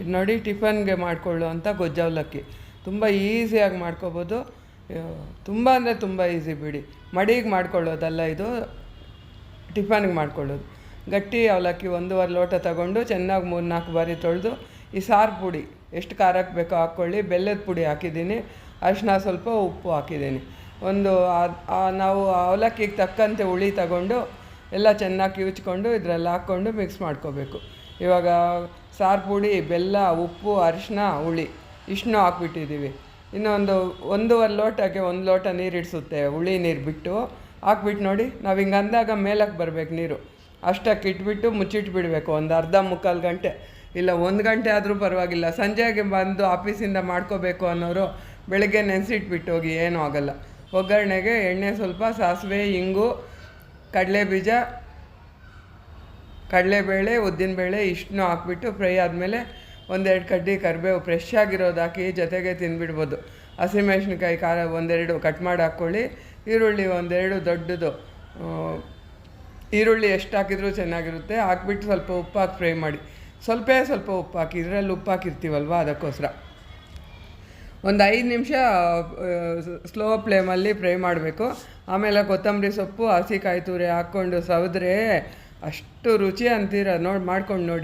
ಇದು ನೋಡಿ ಟಿಫನ್ಗೆ ಮಾಡಿಕೊಳ್ಳುವಂಥ ಗೊಜ್ಜು ಅವಲಕ್ಕಿ ತುಂಬ ಈಸಿಯಾಗಿ ಮಾಡ್ಕೋಬೋದು. ತುಂಬ ಅಂದರೆ ತುಂಬ ಈಸಿ ಬಿಡಿ. ಮಡಿಗೆ ಮಾಡ್ಕೊಳ್ಳೋದಲ್ಲ ಇದು, ಟಿಫನ್ಗೆ ಮಾಡ್ಕೊಳ್ಳೋದು. ಗಟ್ಟಿ ಅವಲಕ್ಕಿ ಒಂದೂವರೆ ಲೋಟ ತಗೊಂಡು ಚೆನ್ನಾಗಿ ಮೂರು ನಾಲ್ಕು ಬಾರಿ ತೊಳೆದು, ಈ ಸಾರು ಪುಡಿ, ಎಷ್ಟು ಖಾರಕ್ಕೆ ಬೇಕೋ ಹಾಕ್ಕೊಳ್ಳಿ. ಬೆಲ್ಲದ ಪುಡಿ ಹಾಕಿದ್ದೀನಿ. ಅರಿಶಿನ ಸ್ವಲ್ಪ ಉಪ್ಪು ಹಾಕಿದ್ದೀನಿ. ಒಂದು ನಾವು ಅವಲಕ್ಕಿಗೆ ತಕ್ಕಂತೆ ಹುಳಿ ತಗೊಂಡು, ಎಲ್ಲ ಚೆನ್ನಾಗಿ ಕಿವಿಚ್ಕೊಂಡು ಇದರಲ್ಲಿ ಹಾಕ್ಕೊಂಡು ಮಿಕ್ಸ್ ಮಾಡ್ಕೋಬೇಕು. ಇವಾಗ ಸಾರು ಪುಡಿ, ಬೆಲ್ಲ, ಉಪ್ಪು ಅರಿಶಿನ ಹುಳಿ ಇಷ್ಟನ್ನು ಹಾಕ್ಬಿಟ್ಟಿದ್ದೀವಿ. ಇನ್ನೊಂದು ಒಂದೂವರೆ ಲೋಟಕ್ಕೆ ಒಂದು ಲೋಟ ನೀರು ಇಡಿಸುತ್ತೆ, ಹುಳಿ ನೀರು ಬಿಟ್ಟು ಹಾಕ್ಬಿಟ್ಟು ನೋಡಿ, ನಾವು ಹಿಂಗೆ ಅಂದಾಗ ಮೇಲಕ್ಕೆ ಬರಬೇಕು ನೀರು. ಅಷ್ಟಕ್ಕೆ ಇಟ್ಬಿಟ್ಟು ಮುಚ್ಚಿಟ್ಬಿಡಬೇಕು ಒಂದು ಅರ್ಧ ಮುಕ್ಕಾಲು ಗಂಟೆ. ಇಲ್ಲ, ಒಂದು ಗಂಟೆ ಆದರೂ ಪರವಾಗಿಲ್ಲ, ಸಂಜೆಗೆ ಬಂದು ಆಫೀಸಿಂದ ಮಾಡ್ಕೋಬೇಕು ಅನ್ನೋರು ಬೆಳಗ್ಗೆ ನೆನೆಸಿಟ್ಬಿಟ್ಟು ಹೋಗಿ ಏನೂ ಆಗೋಲ್ಲ. ಒಗ್ಗರಣೆಗೆ ಎಣ್ಣೆ ಸ್ವಲ್ಪ, ಸಾಸಿವೆ, ಇಂಗು ಕಡಲೆ ಬೀಜ ಕಡಲೆಬೇಳೆ ಉದ್ದಿನಬೇಳೆ ಇಷ್ಟನ್ನೂ ಹಾಕ್ಬಿಟ್ಟು ಫ್ರೈ ಆದಮೇಲೆ ಒಂದೆರಡು ಕಡ್ಡಿ ಕರಿಬೇವು ಫ್ರೆಶ್ ಆಗಿರೋದು ಹಾಕಿ ಜೊತೆಗೆ ತಿಂದ್ಬಿಡ್ಬೋದು. ಹಸಿಮೆಣ್ಸಿನ್ಕಾಯಿ ಖಾರ ಒಂದೆರಡು ಕಟ್ ಮಾಡಿ ಹಾಕ್ಕೊಳ್ಳಿ. ಈರುಳ್ಳಿ ಒಂದೆರಡು ದೊಡ್ಡದು ಈರುಳ್ಳಿ ಎಷ್ಟು ಹಾಕಿದ್ರೂ ಚೆನ್ನಾಗಿರುತ್ತೆ. ಹಾಕ್ಬಿಟ್ಟು ಸ್ವಲ್ಪ ಉಪ್ಪು ಹಾಕಿ ಫ್ರೈ ಮಾಡಿ. ಸ್ವಲ್ಪ ಸ್ವಲ್ಪ ಉಪ್ಪು ಹಾಕಿ, ಇದರಲ್ಲಿ ಉಪ್ಪು ಹಾಕಿರ್ತೀವಲ್ವ ಅದಕ್ಕೋಸ್ಕರ. ಒಂದು ಐದು ನಿಮಿಷ ಸ್ಲೋ ಫ್ಲೇಮಲ್ಲಿ ಫ್ರೈ ಮಾಡಬೇಕು. ಆಮೇಲೆ ಕೊತ್ತಂಬರಿ ಸೊಪ್ಪು ಹಸಿ ಕಾಯಿ ತುರಿ ಹಾಕ್ಕೊಂಡು ಸವಿದ್ರೆ ಅಷ್ಟು ರುಚಿ ಅಂತೀರ ನೋಡಿ ಮಾಡ್ಕೊಂಡು ನೋಡಿ.